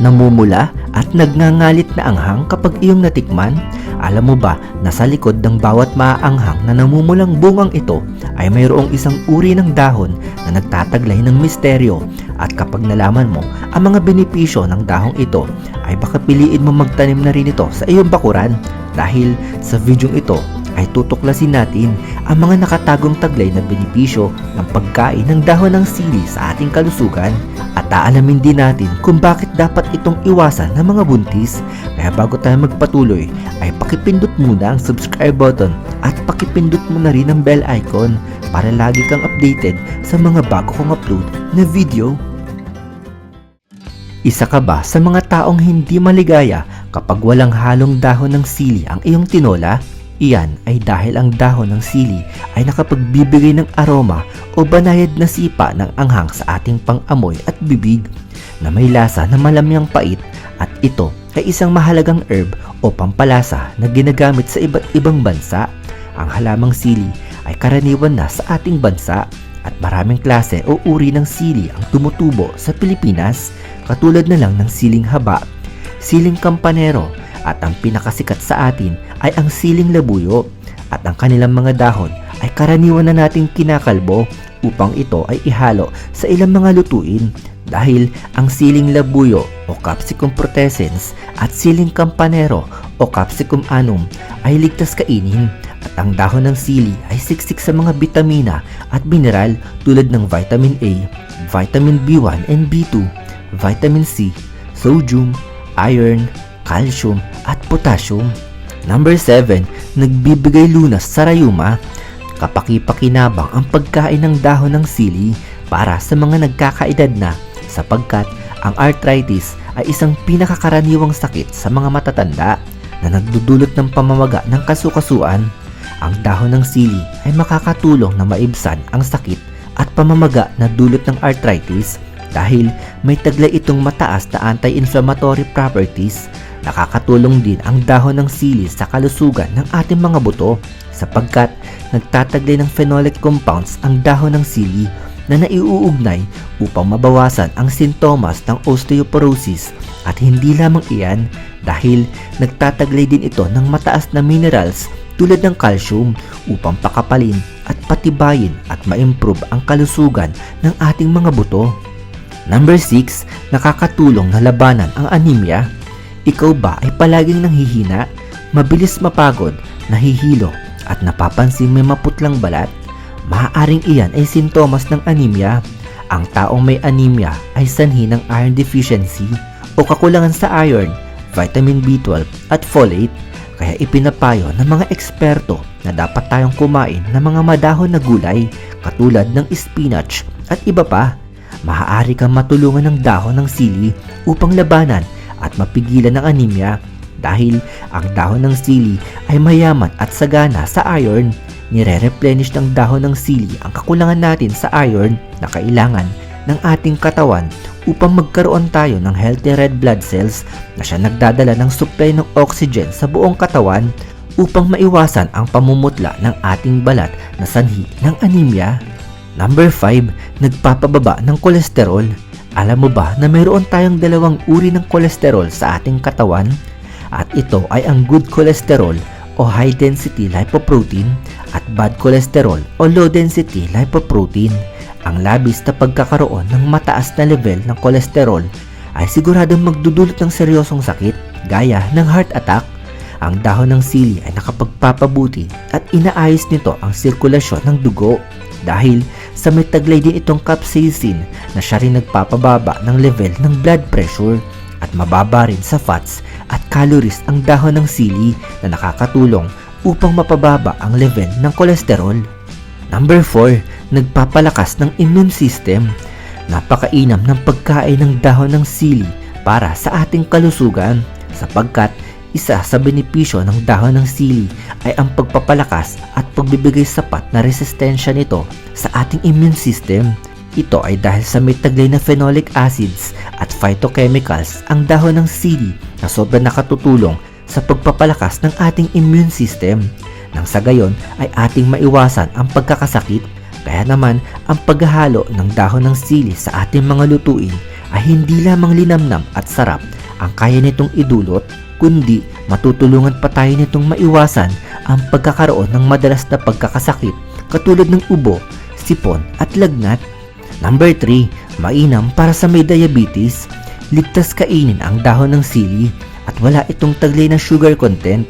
namumula at nagngangalit na anghang kapag iyong natikman? Alam mo ba na sa likod ng bawat maaanghang na namumulang bungang ito ay mayroong isang uri ng dahon na nagtataglay ng misteryo? At kapag nalaman mo ang mga benepisyo ng dahong ito ay baka piliin mo magtanim na rin ito sa iyong bakuran. Dahil sa videong ito ay tutuklasin natin ang mga nakatagong taglay na benepisyo ng pagkain ng dahon ng sili sa ating kalusugan at aalamin din natin kung bakit dapat itong iwasan ng mga buntis. Kaya bago tayo magpatuloy ay pakipindot muna ang subscribe button at pakipindot mo na rin ang bell icon para lagi kang updated sa mga bago kong upload na video. Isa ka ba sa mga taong hindi maligaya kapag walang halong dahon ng sili ang iyong tinola? Iyan ay dahil ang dahon ng sili ay nakapagbibigay ng aroma o banayad na sipa ng anghang sa ating pang-amoy at bibig na may lasa na malamyang pait at ito ay isang mahalagang herb o pampalasa na ginagamit sa iba't ibang bansa. Ang halamang sili ay karaniwan na sa ating bansa at maraming klase o uri ng sili ang tumutubo sa Pilipinas katulad na lang ng siling haba, siling kampanero at ang pinakasikat sa atin ay ang siling labuyo. At ang kanilang mga dahon ay karaniwan na nating kinakalbo upang ito ay ihalo sa ilang mga lutuin. Dahil ang siling labuyo o Capsicum protescens at siling kampanero o Capsicum anum ay ligtas kainin. At ang dahon ng sili ay siksik sa mga bitamina at mineral tulad ng vitamin A, vitamin B1 and B2, vitamin C, sodium, iron, calcium at potassium. Number 7, nagbibigay lunas sa rayuma. Kapaki-pakinabang ang pagkain ng dahon ng sili para sa mga nagkakaedad na sapagkat ang arthritis ay isang pinakakaraniwang sakit sa mga matatanda na nagdudulot ng pamamaga ng kasukasuan. Ang dahon ng sili ay makakatulong na maibsan ang sakit at pamamaga na dulot ng arthritis dahil may taglay itong mataas na anti-inflammatory properties. Nakakatulong din ang dahon ng sili sa kalusugan ng ating mga buto sapagkat nagtataglay ng phenolic compounds ang dahon ng sili na naiuugnay upang mabawasan ang sintomas ng osteoporosis at hindi lamang iyan dahil nagtataglay din ito ng mataas na minerals tulad ng calcium upang pakapalin at patibayin at ma-improve ang kalusugan ng ating mga buto. Number 6, nakakatulong na labanan ang anemia. Ikaw ba ay palaging nanghihina, mabilis mapagod, nahihilo, at napapansin may maputlang balat? Maaaring iyan ay sintomas ng anemia. Ang taong may anemia ay sanhi ng iron deficiency o kakulangan sa iron, vitamin B12 at folate. Kaya ipinapayo ng mga eksperto na dapat tayong kumain ng mga madahon na gulay katulad ng spinach at iba pa. Maaari kang matulungan ng dahon ng sili upang labanan at mapigilan ang anemia dahil ang dahon ng sili ay mayaman at sagana sa iron. Nire-replenish ng dahon ng sili ang kakulangan natin sa iron na kailangan ng ating katawan upang magkaroon tayo ng healthy red blood cells na siya nagdadala ng supply ng oxygen sa buong katawan upang maiwasan ang pamumutla ng ating balat na sanhi ng anemia. Number 5, nagpapababa ng kolesterol. Alam mo ba na mayroon tayong dalawang uri ng kolesterol sa ating katawan? At ito ay ang good cholesterol o high density lipoprotein at bad cholesterol o low density lipoprotein. Ang labis na pagkakaroon ng mataas na level ng kolesterol ay siguradong magdudulot ng seryosong sakit gaya ng heart attack. Ang dahon ng sili ay nakapagpapabuti at inaayos nito ang sirkulasyon ng dugo dahil sa may taglay din itong capsaicin na siya rin nagpapababa ng level ng blood pressure at mababa rin sa fats at calories ang dahon ng sili na nakakatulong upang mapababa ang level ng kolesterol. Number 4, nagpapalakas ng immune system. Napakainam ng pagkain ng dahon ng sili para sa ating kalusugan sapagkat isa sa benepisyo ng dahon ng sili ay ang pagpapalakas at pagbibigay sapat na resistensya nito sa ating immune system. Ito ay dahil sa may taglay na phenolic acids at phytochemicals ang dahon ng sili na sobrang nakatutulong sa pagpapalakas ng ating immune system. Nang sa gayon ay ating maiwasan ang pagkakasakit kaya naman ang paghahalo ng dahon ng sili sa ating mga lutuin ay hindi lamang linamnam at sarap ang kaya nitong idulot, kundi matutulungan pa tayo nitong maiwasan ang pagkakaroon ng madalas na pagkakasakit katulad ng ubo, sipon at lagnat. Number 3, mainam para sa may diabetes. Ligtas kainin ang dahon ng sili at wala itong taglay na sugar content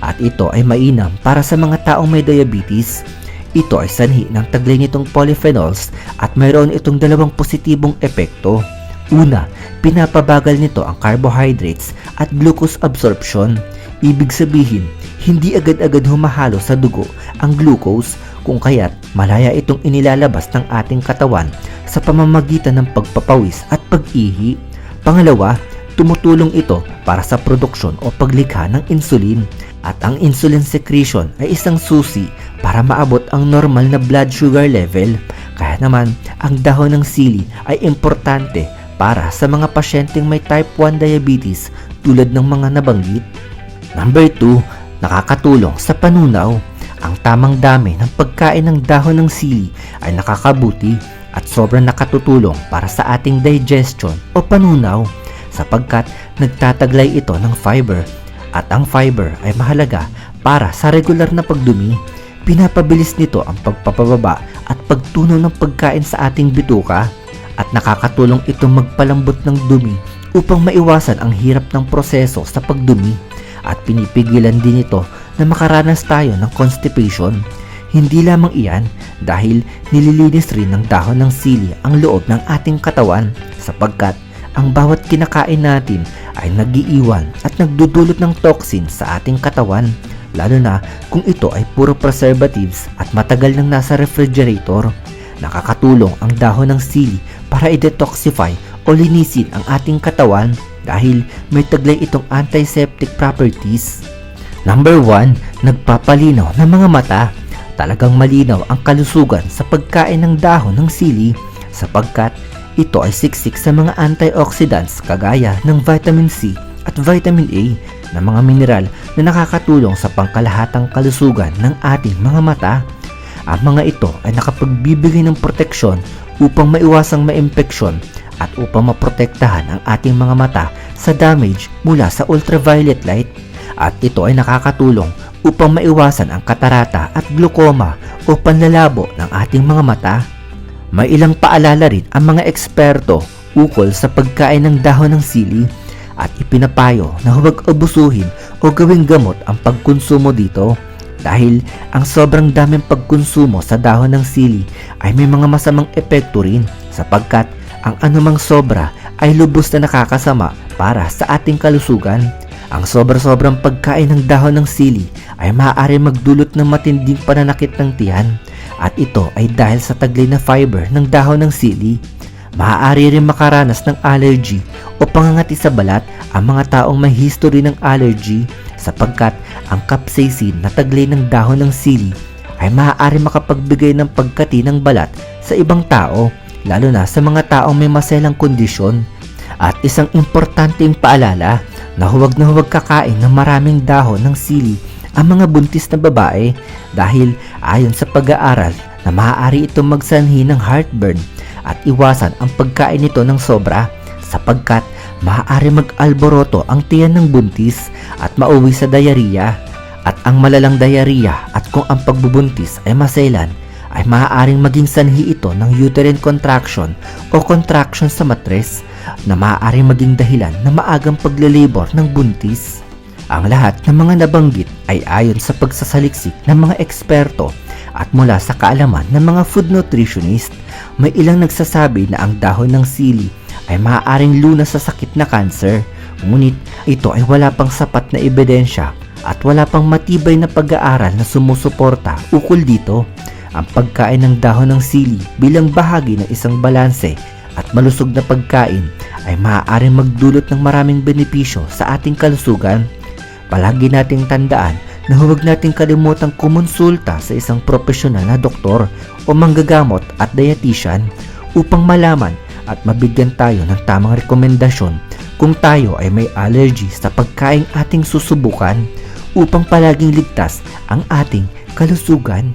at ito ay mainam para sa mga taong may diabetes. Ito ay sanhi ng taglay nitong polyphenols at mayroon itong dalawang positibong epekto. Una, pinapabagal nito ang carbohydrates at glucose absorption. Ibig sabihin, hindi agad-agad humahalo sa dugo ang glucose kung kaya't malaya itong inilalabas ng ating katawan sa pamamagitan ng pagpapawis at pag-ihi. Pangalawa, tumutulong ito para sa produksyon o paglikha ng insulin at ang insulin secretion ay isang susi para maabot ang normal na blood sugar level. Kaya naman, ang dahon ng sili ay importante para sa mga pasyenteng may type 1 diabetes tulad ng mga nabanggit. Number 2, nakakatulong sa panunaw. Ang tamang dami ng pagkain ng dahon ng sili ay nakakabuti at sobrang nakatutulong para sa ating digestion o panunaw sapagkat nagtataglay ito ng fiber at ang fiber ay mahalaga para sa regular na pagdumi. Pinapabilis nito ang pagpapababa at pagtunaw ng pagkain sa ating bituka at nakakatulong itong magpalambot ng dumi upang maiwasan ang hirap ng proseso sa pagdumi at pinipigilan din ito na makaranas tayo ng constipation. Hindi lamang iyan dahil nililinis rin ng dahon ng sili ang loob ng ating katawan sapagkat ang bawat kinakain natin ay nagiiwan at nagdudulot ng toxin sa ating katawan lalo na kung ito ay puro preservatives at matagal nang nasa refrigerator. Nakakatulong ang dahon ng sili para i-detoxify o linisin ang ating katawan dahil may taglay itong antiseptic properties. Number 1, nagpapalinaw ng mga mata. Talagang malinaw ang kalusugan sa pagkain ng dahon ng sili sapagkat ito ay siksik sa mga antioxidants kagaya ng vitamin C at vitamin A na mga mineral na nakakatulong sa pangkalahatang kalusugan ng ating mga mata. Ang mga ito ay nakapagbibigay ng proteksyon upang maiwasang maimpeksyon at upang maprotektahan ang ating mga mata sa damage mula sa ultraviolet light at ito ay nakakatulong upang maiwasan ang katarata at glaucoma o panlalabo ng ating mga mata. May ilang paalala rin ang mga eksperto ukol sa pagkain ng dahon ng sili at ipinapayo na huwag abusuhin o gawing gamot ang pagkonsumo dito dahil ang sobrang daming pagkonsumo sa dahon ng sili ay may mga masamang epekto rin sapagkat ang anumang sobra ay lubos na nakakasama para sa ating kalusugan. Ang sobra-sobrang pagkain ng dahon ng sili ay maaari magdulot ng matinding pananakit ng tiyan at ito ay dahil sa taglay na fiber ng dahon ng sili. Maaari rin makaranas ng allergy o pangangati sa balat ang mga taong may history ng allergy sapagkat ang capsaicin na taglay ng dahon ng sili ay maaari makapagbigay ng pagkati ng balat sa ibang tao lalo na sa mga taong may maselang kondisyon. At isang importanteng paalala na huwag na huwag kakain ng maraming dahon ng sili ang mga buntis na babae dahil ayon sa pag-aaral na maaari itong magsanhi ng heartburn at iwasan ang pagkain nito ng sobra sapagkat maaari mag-alboroto ang tiyan ng buntis at mauwi sa diarrhea at ang malalang diarrhea at kung ang pagbubuntis ay maselan ay maaaring maging sanhi ito ng uterine contraction o contraction sa matres na maaaring maging dahilan na maagang paglalabor ng buntis. Ang lahat ng mga nabanggit ay ayon sa pagsasaliksik ng mga eksperto at mula sa kaalaman ng mga food nutritionist, may ilang nagsasabi na ang dahon ng sili ay maaaring lunas sa sakit na cancer. Ngunit ito ay wala pang sapat na ebidensya at wala pang matibay na pag-aaral na sumusuporta ukol dito. Ang pagkain ng dahon ng sili bilang bahagi ng isang balanse at malusog na pagkain ay maaaring magdulot ng maraming benepisyo sa ating kalusugan. Palagi nating tandaan na huwag nating kalimutang kumonsulta sa isang profesional na doktor o manggagamot at dietitian upang malaman at mabigyan tayo ng tamang rekomendasyon kung tayo ay may allergy sa pagkain ating susubukan upang palaging ligtas ang ating kalusugan.